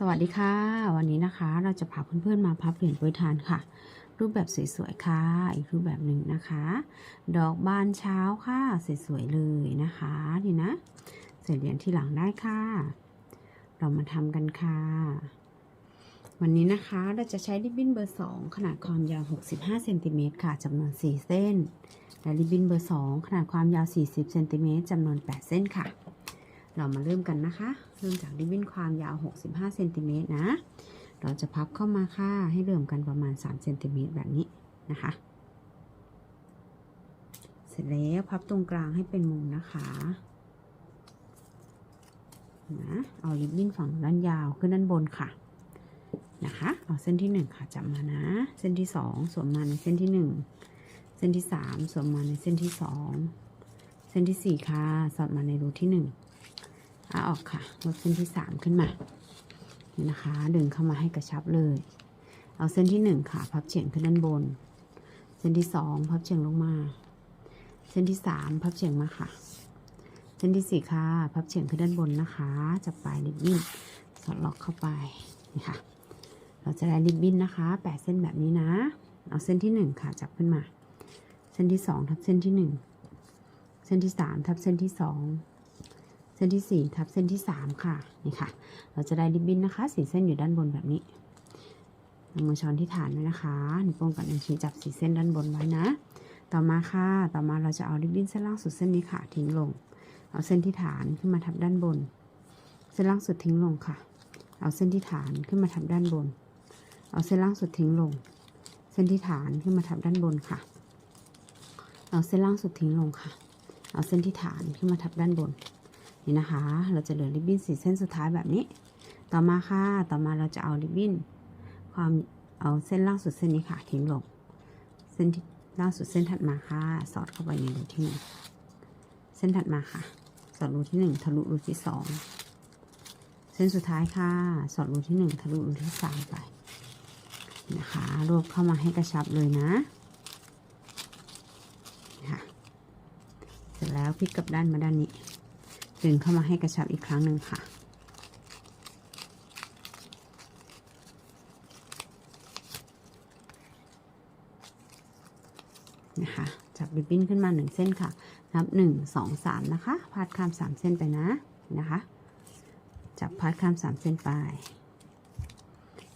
สวัสดีค่ะ วันนี้นะคะเราจะพาเพื่อนๆมาพับเหรียญโปรยทานค่ะ รูปแบบสวยๆค่ะ อีกรูปแบบหนึ่งนะคะ ดอกบานเช้าค่ะสวยๆเลยนะคะนี่นะใส่เหรียญที่หลังได้ค่ะ เรามาทำกันค่ะ วันนี้นะคะเราจะใช้ริบบิ้นเบอร์ 2 ขนาดความยาว 65เซนติเมตรค่ะจำนวน 4 เส้น และริบบิ้นเบอร์ 2 ขนาดความยาว 40เซนติเมตรจำนวน 8 เส้นค่ะ เรามาเริ่มกันนะคะ เริ่มจากริบบิ้นความยาว 65เซนติเมตรนะ เราจะพับเข้ามาค่ะ ให้เริ่มกันประมาณ3เซนติเมตรแบบนี้นะคะ เสร็จแล้วพับตรงกลางให้เป็นมุมนะคะนะเอาริบบิ้นฝั่งด้านยาวขึ้นด้านบนค่ะนะคะ เอาเส้นที่1ค่ะจับมานะ เส้นที่2สวมมาในเส้นที่ 1 เส้นที่3สวมมาในเส้นที่ 2 เส้นที่4ค่ะสอดมาในรูที่ 1 อาออกค่ะลดเส้นที่3ขึ้นมานี่นะคะ ดึงเข้ามาให้กระชับเลย เอาเส้นที่1ค่ะ พับเฉียงขึ้นด้านบน เส้นที่2พับเฉียงลงมา เส้นที่3พับเฉียงมาค่ะ เส้นที่4ค่ะ พับเฉียงขึ้นด้านบนนะคะ จับปลายริบบิ้นสอดล็อกเข้าไปนี่ค่ะ เราจะได้ริบบิ้นนะคะ8เส้นแบบนี้นะ เอาเส้นที่1ค่ะ จับขึ้นมา เส้นที่2ทับเส้นที่1เส้นที่3ทับเส้นที่2 เส้นที่ 4 ทับเส้นที่ 3 ค่ะ นี่ค่ะ เราจะได้ริบบิ้นนะคะ สีเส้นอยู่ด้านบนแบบนี้เอามือช้อนที่ฐานไว้นะคะนิ้วโป้งกับนิ้วชี้จับสีเส้นด้านบนไว้นะ ต่อมาค่ะ ต่อมาเราจะเอาริบบิ้นเส้นล่างสุดเส้นนี้ค่ะ ทิ้งลง เอาเส้นที่ฐานขึ้นมาทับด้านบน เส้นล่างสุดทิ้งลงค่ะ เอาเส้นที่ฐานขึ้นมาทับด้านบน เอาเส้นล่างสุดทิ้งลง เส้นที่ฐานขึ้นมาทับด้านบนค่ะ เอาเส้นล่างสุดทิ้งลงค่ะ เอาเส้นที่ฐานขึ้นมาทับด้านบน นี่นะคะ เราจะเหลือริบบิ้นสีเส้นสุดท้ายแบบนี้ ต่อมาค่ะ ต่อมาเราจะเอาริบบิ้นความเอาเส้นล่างสุดเส้นนี้ค่ะทิ้งลง เส้นล่างสุดเส้นถัดมาค่ะ สอดเข้าไปในรูที่หนึ่งเส้นถัดมาค่ะ สอดรูที่หนึ่งทะลุรูที่สองเส้นสุดท้ายค่ะ สอดรูที่หนึ่งทะลุรูที่สามไปนะคะรวบเข้ามาให้กระชับเลยนะค่ะเสร็จแล้วพลิกกลับด้านมาด้านนี้ ดึงเข้ามาให้กระชับอีกครั้งหนึ่งค่ะ นะคะ จับริบบิ้นขึ้นมาหนึ่งเส้นค่ะ นับหนึ่งสองสามนะคะ พาดข้ามสามเส้นไปนะ นะคะ จับพาดข้ามสามเส้นไป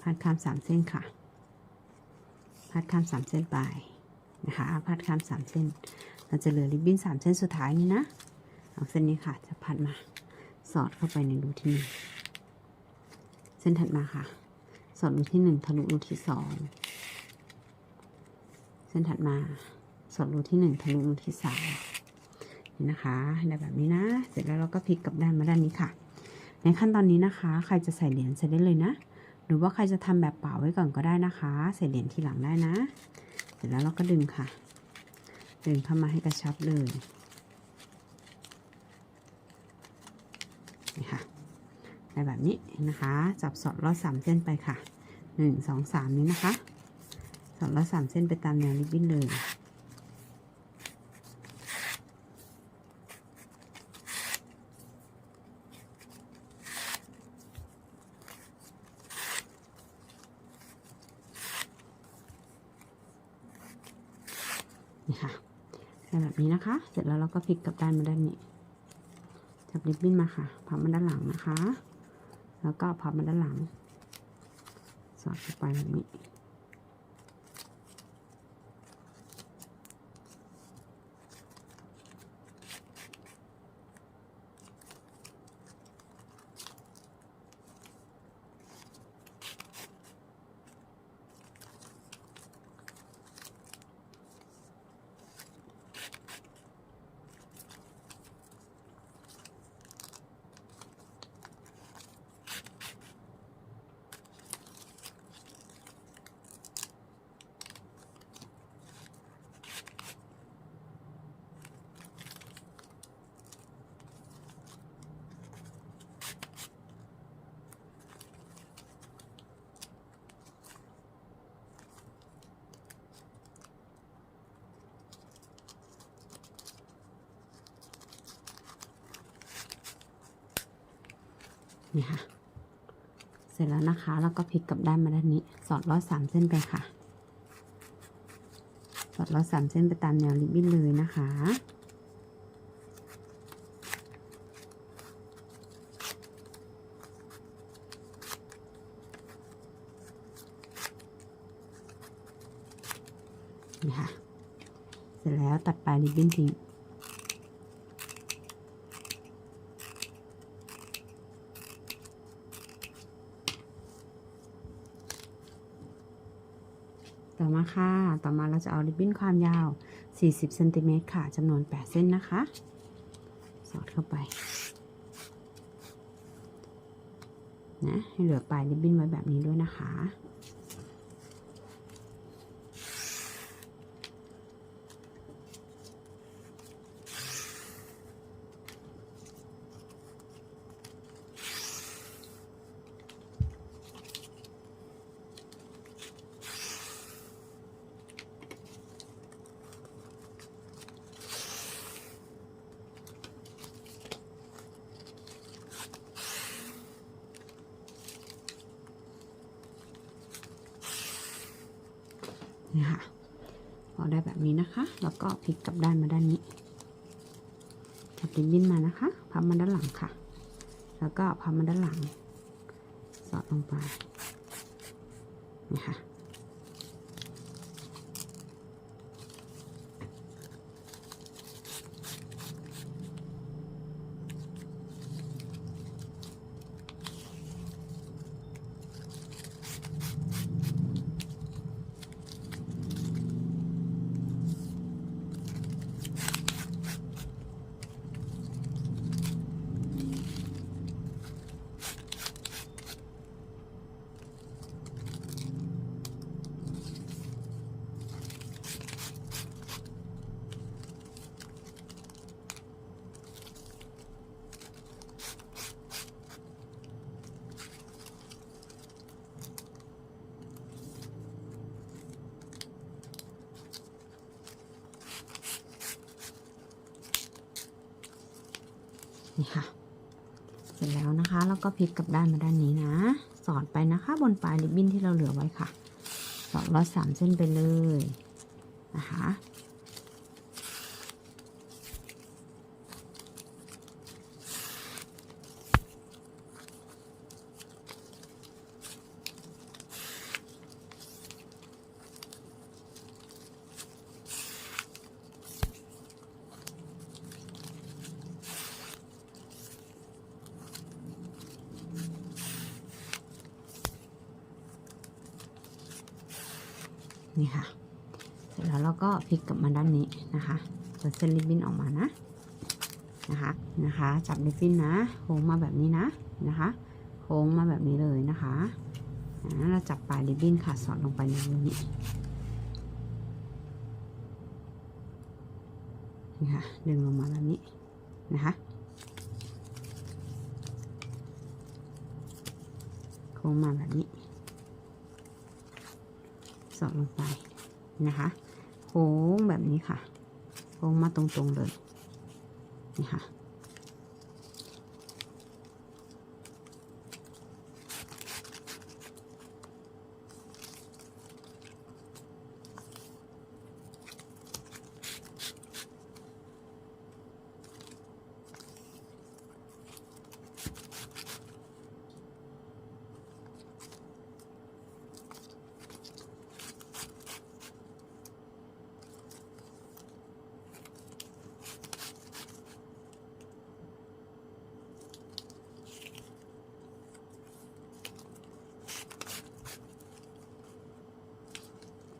พาดข้ามสามเส้นค่ะ พาดข้ามสามเส้นไป นะคะ พาดข้ามสามเส้น เราจะเหลือริบบิ้นสามเส้นสุดท้ายนี้นะ เอาเส้นนี้ค่ะ จะพัดมา สอดเข้าไปในรูที่หนึ่งเส้นถัดมาค่ะ สอดรูที่หนึ่งทะลุรูที่สองเส้นถัดมา สอดรูที่หนึ่งทะลุรูที่สามนี่นะคะได้แบบนี้นะ เสร็จแล้วเราก็พลิกกลับด้านมาด้านนี้ค่ะ ในขั้นตอนนี้นะคะ ใครจะใส่เหรียญใส่ได้เลยนะ หรือว่าใครจะทำแบบเป่าไว้ก่อนก็ได้นะคะ ใส่เหรียญทีหลังได้นะ เสร็จแล้วเราก็ดึงค่ะ ดึงเข้ามาให้กระชับเลย นี่ค่ะได้แบบนี้นะคะ จับสอดลอดสามเส้นไปค่ะหนึ่งสองสามนี้นะคะ สอดลอดสามเส้นไปตามแนวริบบิ้นเลยนี่ค่ะแบบนี้นะคะ เสร็จแล้วเราก็พลิกกลับด้านมาด้านนี้ จับริบบิ้นมาค่ะพับมาด้านหลังนะคะ แล้วก็พับมาด้านหลัง สอดเข้าไปแบบนี้ นี่ค่ะ เสร็จแล้วนะคะ แล้วก็พลิกกลับด้านมาด้านนี้ สอดลอดสามเส้นไปค่ะ สอดลอดสามเส้นไปตามแนวริบบิ้นเลยนะคะนี่ค่ะ เสร็จแล้วตัดปลายริบบิ้นทิ้ง ต่อมาค่ะต่อมาเราจะเอาริบบิ้นความยาว 40เซนติเมตรค่ะจำนวน 8 เส้นนะคะ สอดเข้าไป นะให้เหลือปลายริบบิ้นไว้แบบนี้ด้วยนะคะ นี่ค่ะพอได้แบบนี้นะคะ แล้วก็พลิกกลับด้านมาด้านนี้จับริบบิ้นมานะคะพับมาด้านหลังค่ะ แล้วก็พับมาด้านหลัง สอดลงไปนี่ค่ะ นี่ค่ะ เสร็จแล้วนะคะ แล้วก็พลิกกลับด้านมาด้านนี้นะ สอดไปนะคะบนปลายริบบิ้นที่เราเหลือไว้ค่ะสอดรอดสามเส้นไปเลยนะคะ นี่ค่ะ เสร็จแล้วเราก็พลิกกลับมาด้านนี้นะคะเปิดเส้นริบบิ้นออกมานะนะคะนะคะ จับริบบิ้นนะโค้งมาแบบนี้นะนะคะโค้งมาแบบนี้เลยนะคะนะเราจับปลายริบบิ้นค่ะสอดลงไปในนี้นี่ค่ะดึงลงมาแบบนี้นะคะโค้งมาแบบนี้ สอดลงไปนะคะโค้งแบบนี้ค่ะโค้งมาตรงๆเลยนี่ค่ะ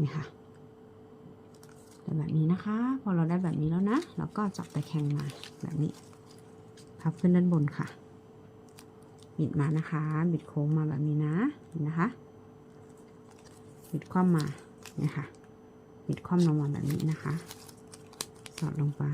นี่ค่ะได้แบบนี้นะคะ พอเราได้แบบนี้แล้วนะเราก็จับตะแคงมาแบบนี้ พับขึ้นด้านบนค่ะ บิดมานะคะ บิดโค้งมาแบบนี้นะนี่นะคะ บิดคว่ำมาเนี่ยค่ะ บิดคว่ำลงมาแบบนี้นะคะ สอดลงไป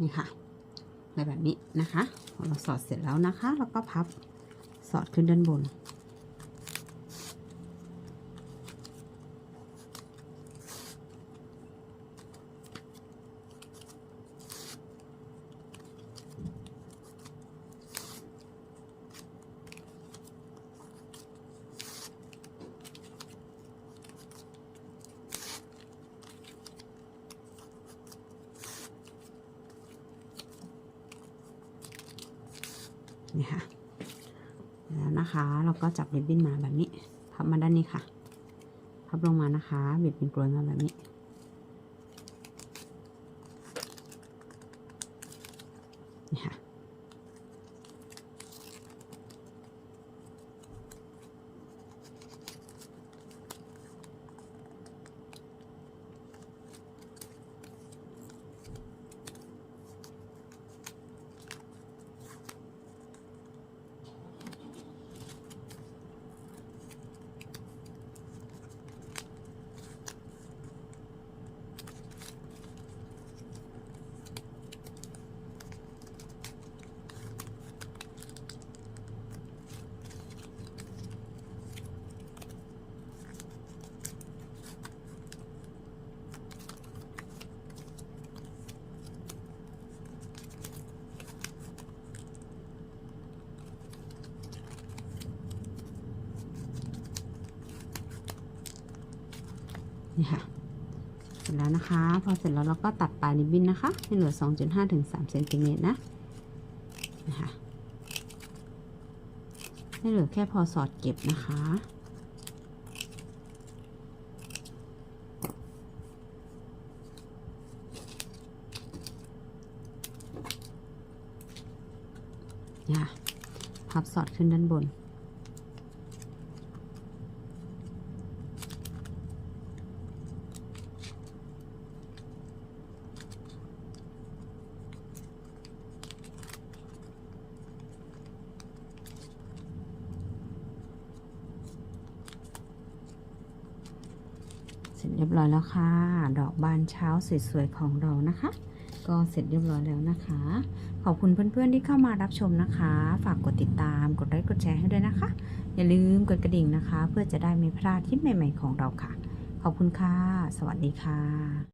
นี่ค่ะในแบบนี้นะคะพอเราสอดเสร็จแล้วนะคะแล้วก็พับสอดขึ้นด้านบน นี่ค่ะแล้วนะคะเราก็จับริบบิ้นมาแบบนี้พับมาด้านนี้ค่ะ พับลงมานะคะ บิดเป็นกลวยมาแบบนี้ค่ะ นี่ค่ะ เสร็ จแล้วนะคะ พอเสร็จแล้วเราก็ตัดปลายริบบิ้นนะคะ ให้เหลือ 2.5ถึง3เซนติเมตรนะนะคะให้เหลือแค่พอสอดเก็บนะคะเนี่ยค่ะพับสอดขึ้นด้านบน เรียบร้อยแล้วค่ะ ดอกบานเช้าสวยๆของเรานะคะ ก็เสร็จเรียบร้อยแล้วนะคะ ขอบคุณเพื่อนๆที่เข้ามารับชมนะคะ ฝากกดติดตาม กดไลค์กดแชร์ให้ด้วยนะคะ อย่าลืมกดกระดิ่งนะคะ เพื่อจะได้ไม่พลาดคลิปใหม่ ๆ ของเราค่ะ ขอบคุณค่ะ สวัสดีค่ะ